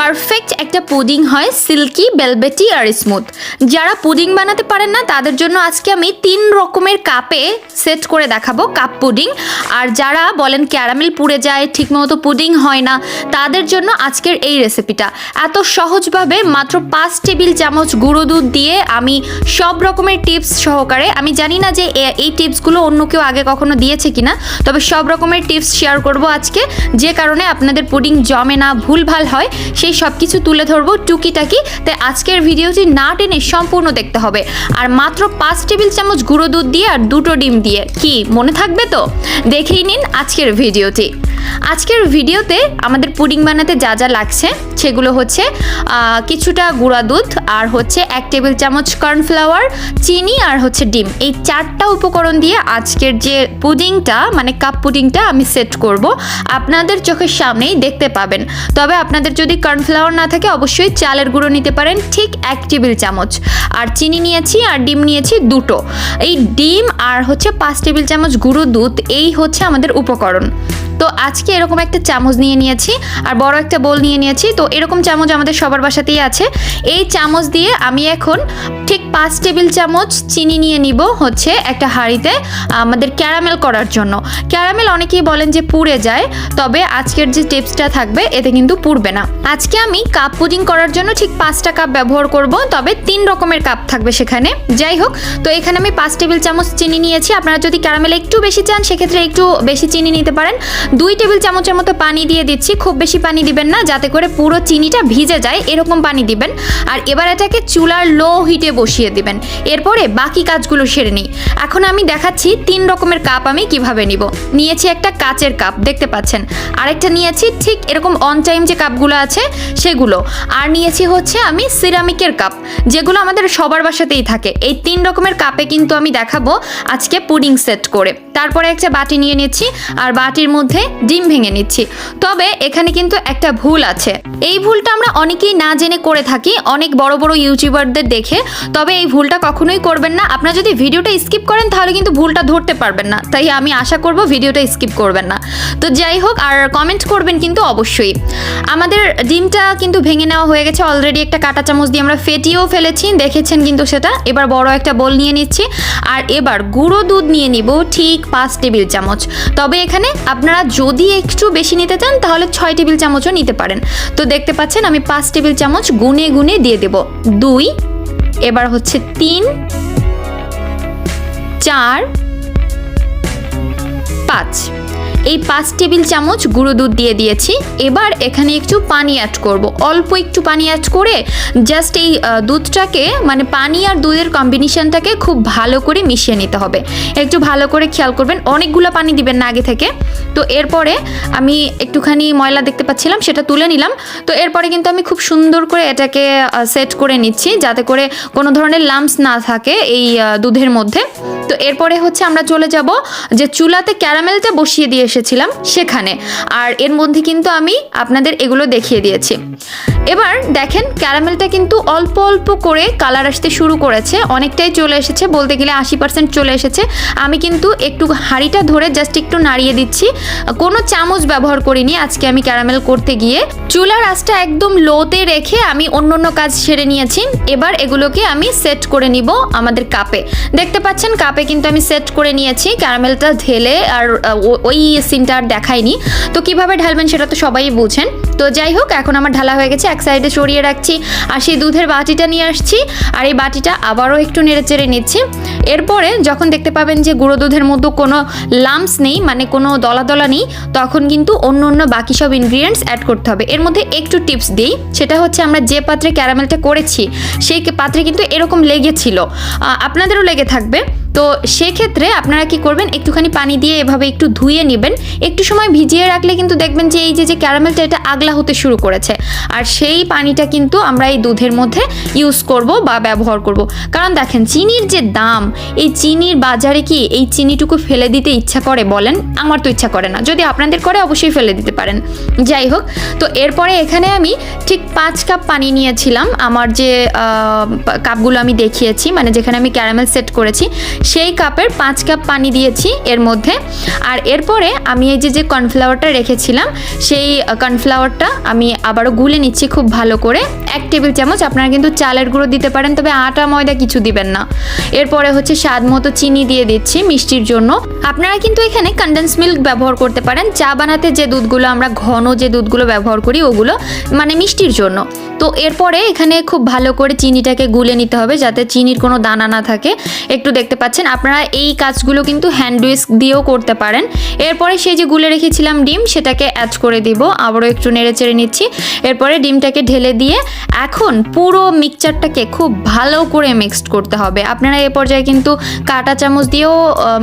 Perfect একটা pudding হয় silky, velvety আর স্মুথ। যারা পুডিং বানাতে পারেন না, তাদের জন্য আজকে আমি তিন রকমের কাপে সেট করে দেখাবো কাপ পুডিং। আর যারা বলেন ক্যারামেল পুড়ে যায়, ঠিকমতো পুডিং হয় না, তাদের জন্য আজকের এই রেসিপিটা। এত সহজভাবে মাত্র পাঁচ টেবিল চামচ গুঁড়ো দুধ দিয়ে আমি সব রকমের টিপস সহকারে, আমি জানি না যে এই টিপসগুলো অন্য কেউ আগে কখনো দিয়েছে কিনা, তবে সব রকমের টিপস শেয়ার করব আজকে। যে কারণে আপনাদের পুডিং জমে না, ভুলভাল হয়। সেই সব কিছু তুলে ধরবো টুকিটাকি। তাই আজকের ভিডিওটি না টেনে সম্পূর্ণ দেখতে হবে। আর মাত্র পাঁচ টেবিল চামচ গুঁড়ো দুধ দিয়ে আর দুটো ডিম দিয়ে। কি, মনে থাকবে তো? দেখেই নিন আজকের ভিডিওটি। আজকের ভিডিওতে আমাদের পুডিং বানাতে যা যা লাগছে, সেগুলো হচ্ছে কিছুটা গুঁড়া দুধ আর হচ্ছে এক টেবিল চামচ কর্নফ্লাওয়ার, চিনি আর হচ্ছে ডিম। এই চারটা উপকরণ দিয়ে আজকের যে পুডিংটা মানে কাপ পুডিংটা আমি সেট করব। আপনাদের চোখের সামনেই দেখতে পাবেন। তবে আপনাদের যদি কর্নফ্লাওয়ার না থাকে, অবশ্যই চালের গুঁড়ো নিতে পারেন ঠিক এক টেবিল চামচ। আর চিনি নিয়েছি আর ডিম নিয়েছি দুটো। এই ডিম আর হচ্ছে পাঁচ টেবিল চামচ গুঁড়ো দুধ, এই হচ্ছে আমাদের উপকরণ। তো আজকে এরকম একটা চামচ নিয়ে নিয়েছি আর বড় একটা বোল নিয়ে নিয়েছি। তো এরকম চামচ আমাদের সবার বাসাতেই আছে। এই চামচ দিয়ে আমি এখন ঠিক পাঁচ টেবিল চামচ চিনি নিয়ে নিব হচ্ছে একটা হাঁড়িতে আমাদের ক্যারামেল করার জন্য। ক্যারামেল অনেকেই বলেন যে পুড়ে যায়, তবে আজকের যে টিপসটা থাকবে এতে কিন্তু পুড়বে না। আজকে আমি কাপ পুডিং করার জন্য ঠিক পাঁচটা কাপ ব্যবহার করব, তবে তিন রকমের কাপ থাকবে সেখানে। যাই হোক, তো এখানে আমি পাঁচ টেবিল চামচ চিনি নিয়েছি। আপনারা যদি ক্যারামেল একটু বেশি চান, সেক্ষেত্রে একটু বেশি চিনি নিতে পারেন। দুই টেবিল চামচের মতো পানি দিয়ে দিচ্ছি। খুব বেশি পানি দিবেন না, যাতে করে পুরো চিনিটা ভিজে যায়, এরকম পানি দিবেন। আর এবার এটাকে চুলার লো হিটে বসিয়ে দিবেন। এরপরে বাকি কাজগুলো সেরে নিই। এখন আমি দেখাচ্ছি তিন রকমের কাপ আমি কীভাবে নিব। নিয়েছি একটা কাচের কাপ, দেখতে পাচ্ছেন। আরেকটা নিয়েছি, ঠিক এরকম অন টাইম যে কাপগুলো আছে, সেগুলো। আর নিয়েছি হচ্ছে আমি সিরামিকের কাপ, যেগুলো আমাদের সবার বাসাতেই থাকে। এই তিন রকমের কাপে কিন্তু আমি দেখাবো আজকে পুডিং সেট করে। তারপরে একটা বাটি নিয়ে নিচ্ছি, আর বাটির মধ্যে ডিম ভেঙে নিচ্ছি। তবে এখানে কিন্তু একটা ভুল আছে। এই ভুলটা আমরা অনেকেই না জেনে করে থাকি, অনেক বড় বড় ইউটিউবারদের দেখে। তবে এই ভুলটা কখনোই করবেন না। আপনারা যদি ভিডিওটা স্কিপ করেন, তাহলে কিন্তু ভুলটা ধরতে পারবেন না। তাই আমি আশা করব ভিডিওটা স্কিপ করবেন না। তো যাই হোক, আর কমেন্ট করবেন কিন্তু অবশ্যই। আমাদের ডিমটা কিন্তু ভেঙে নেওয়া হয়ে গেছে অলরেডি একটা কাঁটা চামচ দিয়ে আমরা ফেটিয়েও ফেলেছি। দেখেছেন কিন্তু সেটা। এবার বড় একটা বোল নিয়ে নিচ্ছি। আর এবার গুঁড়ো দুধ নিয়ে নিব ঠিক পাঁচ টেবিল চামচ। তবে এখানে আপনারা যদি একটু বেশি নিতে চান, তাহলে ছয় টেবিল চামচও নিতে পারেন। তো দেখতে পাচ্ছেন, আমি পাঁচ টেবিল চামচ গুনে গুনে দিয়ে দেব। দুই, এবার হচ্ছে তিন, চার, পাঁচ। এই পাঁচ টেবিল চামচ গুঁড়ো দুধ দিয়ে দিয়েছি। এবার এখানে একটু পানি অ্যাড করব। অল্প একটু পানি অ্যাড করে জাস্ট এই দুধটাকে মানে পানি আর দুধের কম্বিনেশনটাকে খুব ভালো করে মিশিয়ে নিতে হবে। একটু ভালো করে খেয়াল করবেন, অনেকগুলো পানি দিবেন না আগে থেকে। তো এরপরে আমি একটুখানি ময়লা দেখতে পাচ্ছিলাম, সেটা তুলে নিলাম। তো এরপরে কিন্তু আমি খুব সুন্দর করে এটাকে সেট করে নিচ্ছি, যাতে করে কোনো ধরনের লাম্পস না থাকে এই দুধের মধ্যে। তো এরপরে হচ্ছে আমরা চলে যাব যে চুলাতে ক্যারামেলটা বসিয়ে দিয়ে এসেছিলাম সেখানে। আর এর মধ্যে কিন্তু আমি আপনাদের এগুলো দেখিয়ে দিয়েছি। এবার দেখেন ক্যারামেলটা কিন্তু অল্প অল্প করে কালার আসতে শুরু করেছে, অনেকটাই চলে এসেছে, বলতে গেলে আশি পার্সেন্ট চলে এসেছে। আমি কিন্তু একটু হাঁড়িটা ধরে জাস্ট একটু নাড়িয়ে দিচ্ছি। কোনো চামচ ব্যবহার করিনি, আজকে আমি ক্যারামেল করতে গিয়ে। চুলার আঁচটা একদম লোতে রেখে আমি অন্য অন্য কাজ সেরে নিয়েছি। এবার এগুলোকে আমি সেট করে নিব আমাদের কাপে। দেখতে পাচ্ছেন, কাপে কিন্তু আমি সেট করে নিয়েছি। ক্যারামেলটা ঢেলে আর ওই সিনটা আর দেখাইনি। তো কীভাবে ঢালবেন সেটা তো সবাই বুঝেন। তো যাই হোক, এখন আমার ঢালা হয়ে গেছে এক সাইডে সরিয়ে রাখছি আর সেই দুধের বাটিটা নিয়ে আসছি আর এই বাটিটা আবারও একটু নেড়ে চেড়ে নিচ্ছি। এরপরে যখন দেখতে পাবেন যে গুঁড়ো দুধের মধ্যে কোনো লাম্পস নেই মানে কোনো দলা দলা নেই, তখন কিন্তু অন্য অন্য বাকি সব ইনগ্রিডিয়েন্টস অ্যাড করতে হবে। এর মধ্যে একটু টিপস দিই, সেটা হচ্ছে আমরা যে পাত্রে ক্যারামেলটা করেছি, সেই পাত্রে কিন্তু এরকম লেগেছিল। আপনাদেরও লেগে থাকবে। তো সেক্ষেত্রে আপনারা কি করবেন? একটুখানি পানি দিয়ে এভাবে একটু ধুয়ে নেবেন। একটু সময় ভিজিয়ে রাখলে কিন্তু দেখবেন যে এই যে যে ক্যারামেলটা এটা আগলা হতে শুরু করেছে। আর সেই পানিটা কিন্তু আমরা এই দুধের মধ্যে ইউজ করব বা ব্যবহার করব। কারণ দেখেন, চিনির যে দাম, এই চিনির বাজারে কি এই চিনিটুকু ফেলে দিতে ইচ্ছা করে বলেন? আমার তো ইচ্ছা করে না। যদি আপনাদের করে, অবশ্যই ফেলে দিতে পারেন। যাই হোক, তো এরপরে এখানে আমি ঠিক পাঁচ কাপ পানি নিয়েছিলাম। আমার যে কাপগুলো আমি দেখিয়েছি মানে যেখানে আমি ক্যারামেল সেট করেছি সেই কাপের পাঁচ কাপ পানি দিয়েছি এর মধ্যে। আর এরপরে আমি এই যে যে কর্নফ্লাওয়ারটা রেখেছিলাম, সেই কর্নফ্লাওয়ারটা আমি আবারও গুলে নিচ্ছি খুব ভালো করে। এক টেবিল চামচ, আপনারা কিন্তু চালের গুঁড়ো দিতে পারেন, তবে আটা, ময়দা কিছু দিবেন না। এরপরে হচ্ছে স্বাদ মতো চিনি দিয়ে দিচ্ছি মিষ্টির জন্য। আপনারা কিন্তু এখানে কন্ডেন্স মিল্ক ব্যবহার করতে পারেন। চা বানাতে যে দুধগুলো আমরা ঘন যে দুধগুলো ব্যবহার করি, ওগুলো মানে মিষ্টির জন্য। তো এরপরে এখানে খুব ভালো করে চিনিটাকে গুলে নিতে হবে, যাতে চিনির কোনো দানা না থাকে। একটু দেখতে পাচ্ছেন, আপনারা এই কাজগুলো কিন্তু হ্যান্ড উইস্ক দিয়েও করতে পারেন। এরপরে সেই যে গুলে রেখেছিলাম ডিম, সেটাকে অ্যাড করে দিব। আবারও একটু নেড়ে চেড়ে নিচ্ছি। এরপরে ডিমটাকে ঢেলে দিয়ে এখন পুরো মিক্সচারটাকে খুব ভালো করে মিক্সড করতে হবে। আপনারা এ পর্যায়ে কিন্তু কাটা চামচ দিয়েও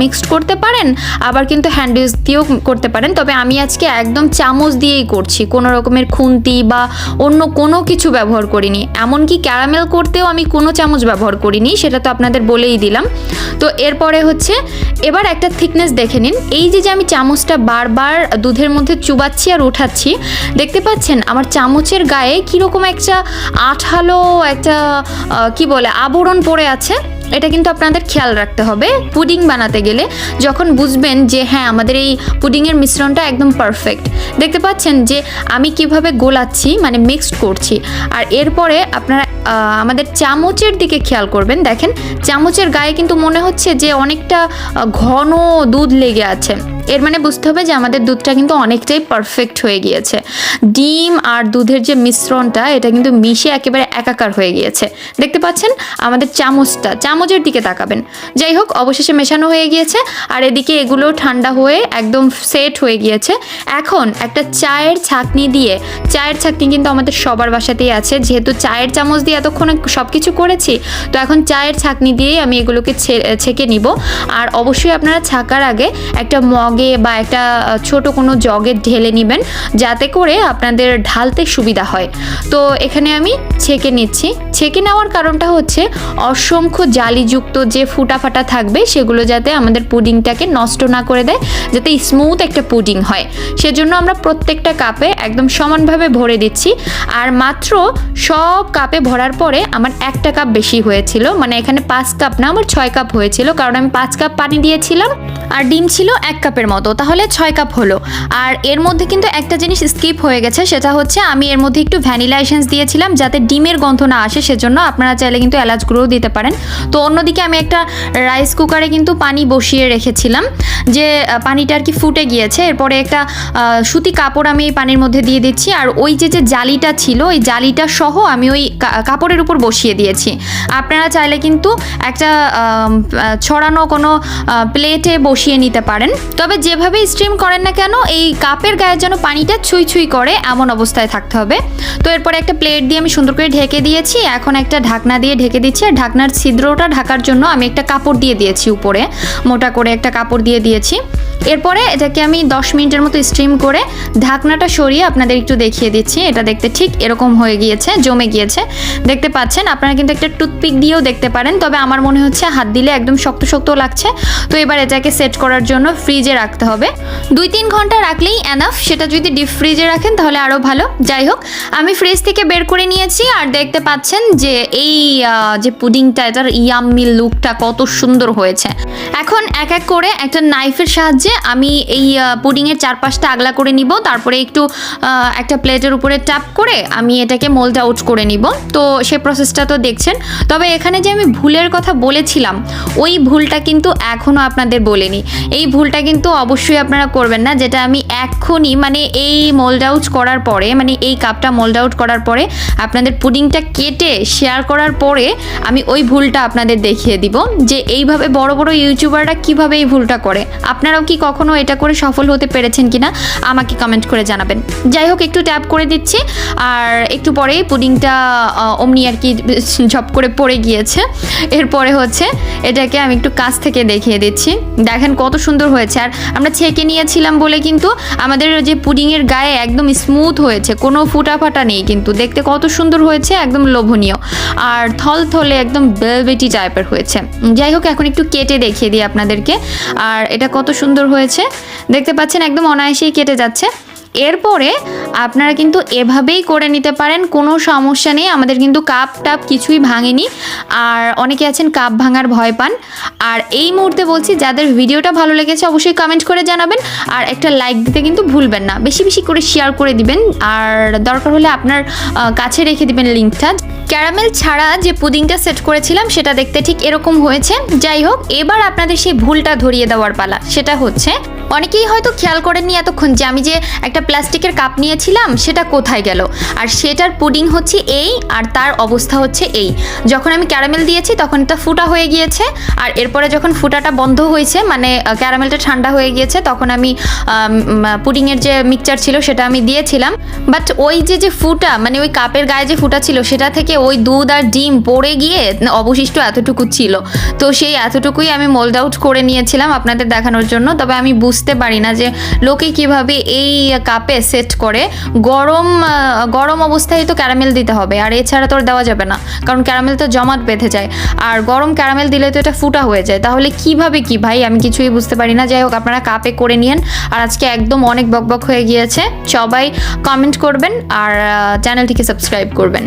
মিক্সড করতে পারেন, আবার কিন্তু হ্যান্ড উইস্ক দিয়েও করতে পারেন। তবে আমি আজকে একদম চামচ দিয়েই করছি। কোনো রকমের খুন্তি বা অন্য কোনো কিছু ব্যবহার করিনি। এমনকি ক্যারামেল করতেও আমি কোনো চামচ ব্যবহার করিনি, সেটা তো আপনাদের বলেই দিলাম। তো এরপরে হচ্ছে, এবার একটা থিকনেস দেখে নিন। এই যে যে আমি চামচটা বারবার দুধের মধ্যে চুবাচ্ছি আর উঠাচ্ছি, দেখতে পাচ্ছেন আমার চামচের গায়ে কীরকম একটা আঠালো একটা কি বলে, আবরণ পড়ে আছে। এটা কিন্তু আপনাদের খেয়াল রাখতে হবে। পুডিং বানাতে গেলে যখন বুঝবেন যে হ্যাঁ আমাদের এই পুডিংয়ের মিশ্রণটা একদম পারফেক্ট দেখতে পাচ্ছেন যে আমি কীভাবে গোলাচ্ছি মানে মিক্সড করছি। আর এরপরে আপনারা আমাদের চামচের দিকে খেয়াল করবেন। দেখেন, চামচের গায়ে কিন্তু মনে হচ্ছে যে অনেকটা ঘন দুধ লেগে আছে। এর মানে বুঝতে হবে যে আমাদের দুধটা কিন্তু অনেকটাই পারফেক্ট হয়ে গিয়েছে। ডিম আর দুধের যে মিশ্রণটা, এটা কিন্তু মিশে একেবারে একাকার হয়ে গিয়েছে। দেখতে পাচ্ছেন? আমাদের চামচটা, চামচের দিকে তাকাবেন। যাই হোক, অবশেষে মেশানো হয়ে গিয়েছে। আর এদিকে এগুলো ঠান্ডা হয়ে একদম সেট হয়ে গিয়েছে। এখন একটা চায়ের ছাকনি দিয়ে, চায়ের ছাকনি কিন্তু আমাদের সবার বাসাতেই আছে। যেহেতু চায়ের চামচ দিয়ে এতক্ষণ সব কিছু করেছি, তো এখন চায়ের ছাকনি দিয়েই আমি এগুলোকে ছেঁকে নিব। আর অবশ্যই আপনারা ছাকার আগে একটা মগে বা একটা ছোট কোনো জগে ঢেলে নেবেন, যাতে করে আপনাদের ঢালতে সুবিধা হয়। তো এখানে আমি ছেঁকে নিচ্ছি। ছেঁকে নেওয়ার কারণটা হচ্ছে অসংখ্য জালিযুক্ত যে ফুটা ফাটা থাকবে, সেগুলো যাতে আমাদের পুডিংটাকে নষ্ট না করে দেয়, যাতে স্মুথ একটা পুডিং হয়। সেজন্য আমরা প্রত্যেকটা কাপে একদম সমানভাবে ভরে দিচ্ছি। আর মাত্র সব কাপে ভরার পরে আমার একটা কাপ বেশি হয়েছিল মানে এখানে পাঁচ কাপ না, আমার ছয় কাপ হয়েছিল, কারণ আমি পাঁচ কাপ পানি দিয়েছিলাম আর ডিম ছিল এক কাপের মতো, তাহলে ছয় কাপ হলো। আর এর মধ্যে কিন্তু একটা জিনিস স্কিপ হয়ে গেছে, সেটা হচ্ছে আমি এর মধ্যে একটু ভ্যানিলা এসেন্স দিয়েছিলাম, যাতে ডিমের গন্ধ না আসে সেজন্য আপনারা চাইলে কিন্তু এলাচ গুঁড়োও দিতে পারেন। তো অন্যদিকে আমি একটা রাইস কুকারে কিন্তু পানি বসিয়ে রেখেছিলাম, যে পানিটা আর কি ফুটে গিয়েছে। এরপরে একটা সুতি কাপড় আমি পানির মধ্যে দিয়ে দিচ্ছি। আর ওই যে যে জালিটা ছিল, ওই জালিটা সহ আমি ওই কাপড়ের উপর বসিয়ে দিয়েছি। আপনারা চাইলে কিন্তু একটা ছড়ানো কোনো প্লেটে বসিয়ে নিতে পারেন। তবে যেভাবে স্ট্রিম করেন না কেন, এই কাপের গায়ে যেন পানিটা ছুঁই ছুঁই করে, এমন অবস্থায় থাকতে হবে। তো এরপরে একটা প্লেট দিয়ে আমি সুন্দর করে ঢেকে দিয়েছি। এখন একটা ঢাকনা দিয়ে ঢেকে দিচ্ছি। আর ঢাকনার ছিদ্রটা ঢাকার জন্য আমি একটা কাপড় দিয়ে দিয়েছি উপরে। মোটা করে একটা কাপড় দিয়ে দিয়েছি। এরপরে এটাকে আমি দশ মিনিটের মতো স্ট্রিম করে ঢাকনাটা সরিয়ে আপনাদের একটু দেখিয়ে দিচ্ছি। এটা দেখতে ঠিক এরকম হয়ে গিয়েছে, জমে গিয়েছে। দেখতে পাচ্ছেন, আপনারা কিন্তু একটা টুথপিক দিয়েও দেখতে পারেন। তবে আমার মনে হচ্ছে হাত দিলে একদম শক্ত শক্ত লাগছে। তো এবার এটাকে সেট করার জন্য ফ্রিজে রাখতে হবে। দুই তিন ঘণ্টা রাখলেই এনাফ সেটা যদি ডিপ ফ্রিজে রাখেন তাহলে আরও ভালো। যাই হোক, আমি ফ্রিজ থেকে বের করে নিয়েছি। আর দেখতে পাচ্ছেন যে এই যে পুডিংটা, এটার ইয়াম্মি লুকটা কত সুন্দর হয়েছে। এখন এক এক করে একটা নাইফের সাহায্যে আমি এই পুডিংয়ের চারপাশটা আগলা করে নিব। তারপরে একটু একটা প্লেটের উপরে ট্যাপ করে আমি এটাকে মোল্ড আউট করে নিব। তো সে প্রসেসটা তো দেখছেন। তবে এখানে যে আমি ভুলের কথা বলেছিলাম, ওই ভুলটা কিন্তু এখনও আপনাদের বলিনি। এই ভুলটা কিন্তু অবশ্যই আপনারা করবেন না, যেটা আমি এখনই মানে এই মোল্ড আউট করার পরে মানে এই কাপটা মোল্ড আউট করার পরে আপনাদের পুডিংটা কেটে শেয়ার করার পরে আমি ওই ভুলটা আপনাদের দেখিয়ে দিব যে এইভাবে বড় বড় ইউটিউবাররা কীভাবে এই ভুলটা করে। আপনারাও কি কখনো এটা করে সফল হতে পেরেছেন কিনা আমাকে কমেন্ট করে জানাবেন। যাই হোক, একটু ট্যাপ করে দিচ্ছি। আর একটু পরেই পুডিংটা অমনি আর কি ঝপ করে পড়ে গিয়েছে। এরপরে হচ্ছে এটাকে আমি একটু কাছ থেকে দেখিয়ে দিচ্ছি। দেখেন কত সুন্দর হয়েছে। আর আমরা ছেঁকে নিয়েছিলাম বলে কিন্তু আমাদের যে পুডিংয়ের গায়ে একদম স্মুথ হয়েছে। কোনো ফুটা ফাটা নেই কিন্তু। দেখতে কত সুন্দর হয়েছে, একদম লোভনীয়। আর থল থলে একদম বেলবেটি টাইপের হয়েছে। যাই হোক, এখন একটু কেটে দেখিয়ে দিই আপনাদেরকে। আর এটা কত সুন্দর হয়েছে। দেখতে পাচ্ছেন, একদম অনায়াসেই কেটে যাচ্ছে। এরপরে আপনারা কিন্তু এভাবেই করে নিতে পারেন, কোনো সমস্যা নেই, আমাদের কিন্তু কাপ টাপ কিছুই ভাঙেনি। আর অনেকে আছেন কাপ ভাঙার ভয় পান। আর এই মুহূর্তে বলছি, যাদের ভিডিওটা ভালো লেগেছে অবশ্যই কমেন্ট করে জানাবেন। আর একটা লাইক দিতে কিন্তু ভুলবেন না, বেশি বেশি করে শেয়ার করে দিবেন। আর দরকার হলে আপনার কাছে রেখে দিবেন লিঙ্কটা ক্যারামেল ছাড়া যে পুডিংটা সেট করেছিলাম, সেটা দেখতে ঠিক এরকম হয়েছে। যাই হোক, এবার আপনাদের সেই ভুলটা ধরিয়ে দেওয়ার পালা, সেটা হচ্ছে অনেকেই হয়তো খেয়াল করেননি এতক্ষণ যে আমি যে একটা প্লাস্টিকের কাপ নিয়েছিলাম, সেটা কোথায় গেল? আর সেটার পুডিং হচ্ছে এই, আর তার অবস্থা হচ্ছে এই। যখন আমি ক্যারামেল দিয়েছি, তখন এটা ফুটা হয়ে গিয়েছে, আর এরপরে যখন ফুটাটা বন্ধ হয়েছে মানে ক্যারামেলটা ঠান্ডা হয়ে গিয়েছে, তখন আমি পুডিংয়ের যে মিক্সচার ছিল, সেটা আমি দিয়েছিলাম। বাট ওই যে যে ফুটা মানে ওই কাপের গায়ে যে ফুটা ছিল, সেটা থেকে ওই দুধ আর ডিম পড়ে গিয়ে অবশিষ্ট এতটুকু ছিল। তো সেই এতটুকুই আমি মোল্ড আউট করে নিয়েছিলাম আপনাদের দেখানোর জন্য। তবে আমি বুঝতে পারি না যে লোকে কীভাবে এই কাপে সেট করে। গরম গরম অবস্থায় তো ক্যারামেল দিতে হবে, আর এছাড়া তো আর দেওয়া যাবে না, কারণ ক্যারামেল তো জমাট বেঁধে যায়। আর গরম ক্যারামেল দিলে তো এটা ফুটা হয়ে যায়, তাহলে কীভাবে কি ভাই? আমি কিছুই বুঝতে পারি না, যাই হোক, আপনারা কাপে করে নিয়েন। আর আজকে একদম অনেক বকবক হয়ে গিয়েছে, সবাই কমেন্ট করবেন, আর চ্যানেলটিকে সাবস্ক্রাইব করবেন।